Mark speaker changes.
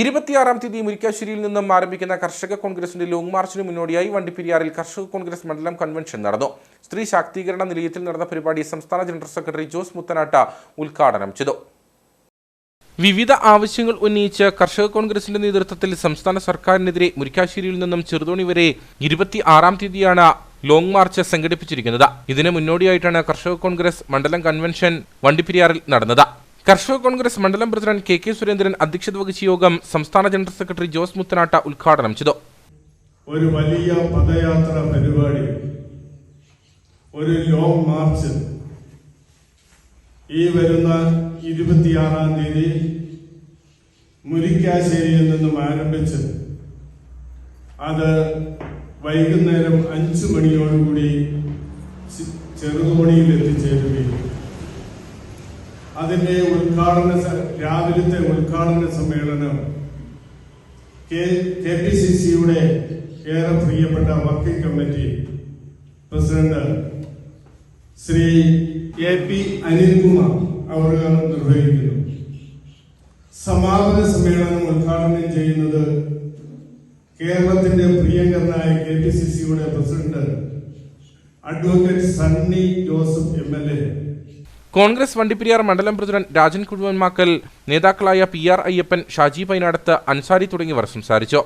Speaker 1: ഇരുപത്തിയാറാം തീയതി മുരിക്കാശ്ശേരിയിൽ നിന്നും ആരംഭിക്കുന്ന കർഷക കോൺഗ്രസിന്റെ ലോങ് മാർച്ചിന് മുന്നോടിയായി വണ്ടിപ്പെരിയാറിൽ കർഷക കോൺഗ്രസ് മണ്ഡലം കൺവെൻഷൻ നടന്നു. സ്ത്രീ ശാക്തീകരണ നിലയത്തിൽ നടന്ന പരിപാടി സംസ്ഥാന ജനറൽ സെക്രട്ടറി ജോസ് മുത്തനാട്ട ഉദ്ഘാടനം ചെയ്തു. വിവിധ ആവശ്യങ്ങൾ ഉന്നയിച്ച് കർഷക കോൺഗ്രസിന്റെ നേതൃത്വത്തിൽ സംസ്ഥാന സർക്കാരിനെതിരെ മുരിക്കാശ്ശേരിയിൽ നിന്നും ചെറുതോണി വരെ ഇരുപത്തി ആറാം തീയതിയാണ് ലോങ് മാർച്ച് സംഘടിപ്പിച്ചിരിക്കുന്നത്. ഇതിന് മുന്നോടിയായിട്ടാണ് കർഷക കോൺഗ്രസ് മണ്ഡലം കൺവെൻഷൻ വണ്ടിപ്പെരിയാറിൽ നടന്നത്. കർഷക കോൺഗ്രസ് മണ്ഡലം പ്രസിഡന്റ് കെ കെ സുരേന്ദ്രൻ അധ്യക്ഷത വഹിച്ച യോഗം സംസ്ഥാന ജനറൽ സെക്രട്ടറി ജോസ് മുത്തനാട്ട ഉദ്ഘാടനം ചെയ്തു.
Speaker 2: ഒരു വലിയ പദയാത്ര പരിപാടി. ഒരു ലോങ് മാർച്ച്. ഈ വരുന്ന ഇരുപത്തിയാറാം തീയതി മുരിക്കാശ്ശേരിയിൽ നിന്നും ആരംഭിച്ച് അത് വൈകുന്നേരം അഞ്ചു മണിയോടുകൂടി ചെറുതോണിയിൽ എത്തിച്ചേരുകയും അതിന്റെ ഉദ്ഘാടന രാവിലത്തെ ഉദ്ഘാടന സമ്മേളനം കെ പി സി സിയുടെ ഏറെ പ്രിയപ്പെട്ട working committee president Shri A P Anilkumar അവർ നിർവഹിക്കുന്നു. സമാപന സമ്മേളനം ഉദ്ഘാടനം ചെയ്യുന്നത് കേരളത്തിന്റെ പ്രിയങ്കരനായ കെ പി സി സിയുടെ president advocate Sunny Joseph M L A
Speaker 1: Congress Vandiperiyar മണ്ഡലം പ്രസിഡന്റ് രാജൻ കുഴുവന്മാക്കൽ നേതാക്കളായ പി ആർ അയ്യപ്പൻ ഷാജി പൈനാടത്ത് അൻസാരി തുടങ്ങിയവർ സംസാരിച്ചു.